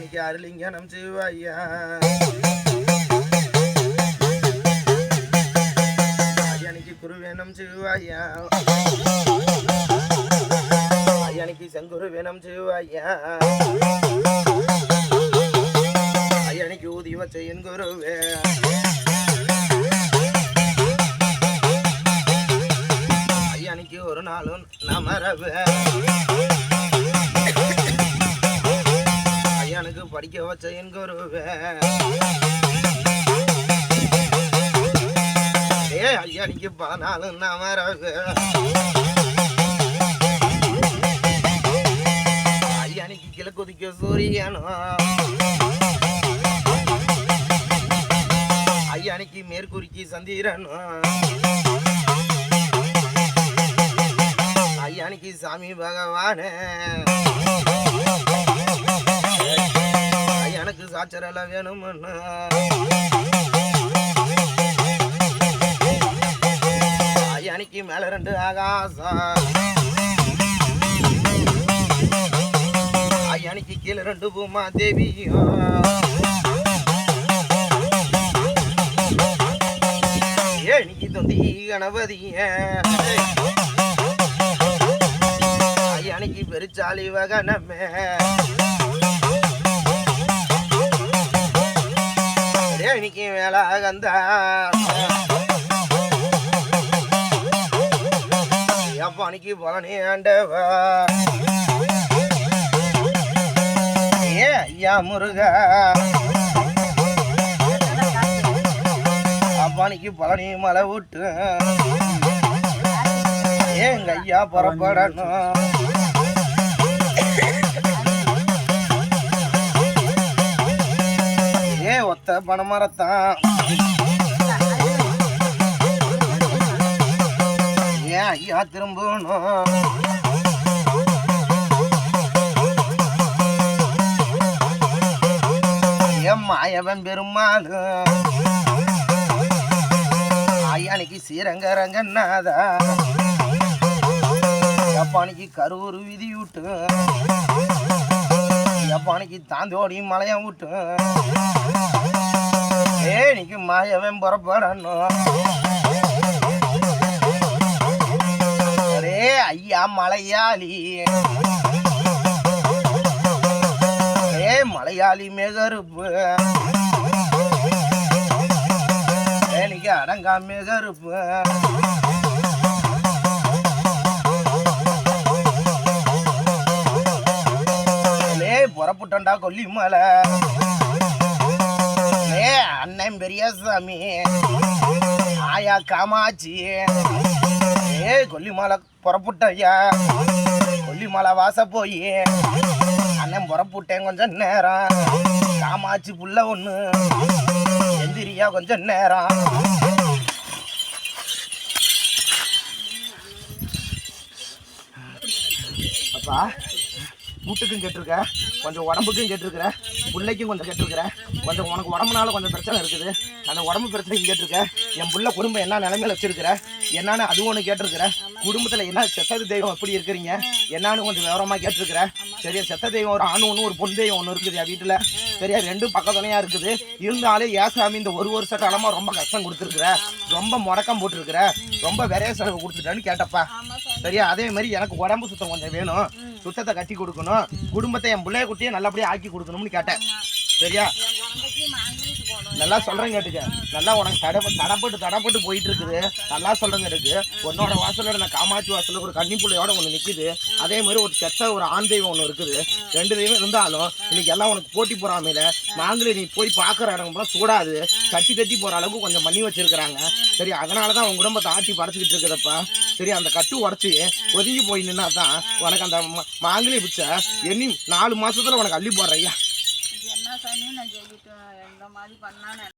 ஐயானிக்கு அருளிங்கனம் சிவாயா ஐயானிக்கு குருவேனம் சிவாயா ஐயானிக்கு செங்குரு வேணும் சிவாயா ஐயானிக்கு ஊதி வச்ச என் குருவே. ஐயானிக்கு ஒரு நாளும் நமரவே. எனக்கு படிக்க வச்ச என் குருவே ஏ ஐயானிக்கு பதினாலும் நமரவு ஐயானிக்கு கிழக்குதிக்க சூரியனோ? ஐயானிக்கு மேற்குறிக்கு சந்திரனும் ஐயானிக்கு சாமி பகவானே? சாச்சரல வேணும்னு. ஐயானிக்கு மேல ரெண்டு ஆகாசம். ஐயானிக்கு கீழே ரெண்டு பூமா தேவியும். ஏனிக்கு தொந்தி கணபதிய. ஐயானிக்கு பெருச்சாலி வகனமே. ஏனிக்கு மேல கந்தா. அப்பானிக்கு பழனி ஆண்டவா ஏ ஐயா முருகா. அப்பானிக்கு பழனி மலை விட்டு ஏங்க ஐயா புறப்படணும். ஏ ஒத்த பணமரத்தான் ஏன் ஐயா திரும்பணும்? என் மாயவன் பெருமாள்? ஐயானிக்கு சீரங்க ரங்கநாதா அப்பானிக்கு கரூர் விதி விட்டு எப்பானிக்கு தாந்தோடி மலையம் விட்டு ஏனிக்கு மாயவன் புறப்படணும். அரே ஐயா மலையாளி. ஏ மலையாளி மேகருப்பு. ஏனிக்கு அடங்கா மேகருப்பு. புறப்புட்டண்டா கொல்லி கொல்லிமலை ஏ அண்ணன் பெரியசாமி. ஆயா காமாச்சி ஏ கொல்லிமலை புறப்புட்டையா கொல்லிமலை வாச போய். அண்ணன் புறப்புட்டேன் கொஞ்சம் நேரம். காமாச்சி புள்ள ஒன்று எந்திரியா கொஞ்சம் நேரம். அப்பா. வீட்டுக்கும் கெட்டிருக்க கொஞ்சம் உடம்புக்கும் கெட்டிருக்கிற பிள்ளைக்கும் கொஞ்சம் கெட்டிருக்கிற கொஞ்சம் உனக்கு உடம்புனால கொஞ்சம் பிரச்சனை இருக்குது. அந்த உடம்பு பிரச்சனைக்கும் கேட்டிருக்க. என் பிள்ளை குடும்பம் என்ன நிலைமையில வச்சிருக்கிற? என்னன்னு அது ஒன்று கேட்டிருக்கிற. குடும்பத்தில் என்ன செத்தது தெய்வம் எப்படி இருக்கிறீங்க? என்னான்னு கொஞ்சம் விவரமாக கேட்டிருக்கிற. சரியா செத்த தெய்வம் ஒரு ஆண் ஒன்று ஒரு பொன் தெய்வம் ஒன்று இருக்குது என் வீட்டில். சரியா? ரெண்டும் பக்கத்துலையா இருக்குது. இருந்தாலும் ஏசாமி இந்த ஒரு வருஷ காலமாக ரொம்ப கஷ்டம் கொடுத்துருக்குற. ரொம்ப முடக்கம் போட்டிருக்கிற. ரொம்ப விரைய செலவு கொடுத்துட்டேன்னு கேட்டப்பா. சரியா? அதே மாதிரி எனக்கு உடம்பு சுத்தம் கொஞ்சம் வேணும். சுத்தத்தை கட்டி கொடுக்கணும். குடும்பத்தை என் பிள்ளைய குட்டியை நல்லபடியாக ஆக்கி கொடுக்கணும்னு கேட்டேன். சரியா? நல்லா சொல்கிறேன் கேட்டுக்க. நல்லா உனக்கு தடை தடப்பட்டு தடப்பட்டு போயிட்டு இருக்குது நல்லா சொல்கிறேங்க இருக்குது உன்னோட வாசலோட நான் காமாட்சி வாசலில் ஒரு கன்னி பிள்ளையோட ஒன்று நிற்கிது அதே மாதிரி ஒரு செத்த ஒரு ஆண் தெய்வம் ஒன்று இருக்குது. ரெண்டு தெய்வம் இருந்தாலும் இன்னைக்கு எல்லாம் உனக்கு போட்டி போறாமையில நாங்களே நீ போய் பார்க்குற இடம்லாம் சூடாது. தட்டி தட்டி போகிற அளவுக்கு கொஞ்சம் பண்ணி வச்சிருக்கிறாங்க. சரி அதனால தான் உன் குடும்பத்தை ஆட்டி படைச்சிக்கிட்டு இருக்குதப்பா. சரி அந்த கட்டு உடச்சி ஒதுங்கி போய் நின்னா தான் உனக்கு அந்த ம- மாங்கலி பிச்சை எண்ணி நாலு மாதத்தில் உனக்கு அள்ளி போடுறையா ஐயா நான் சொல்லிட்டேன் எந்த மாதிரி பண்ணான்னு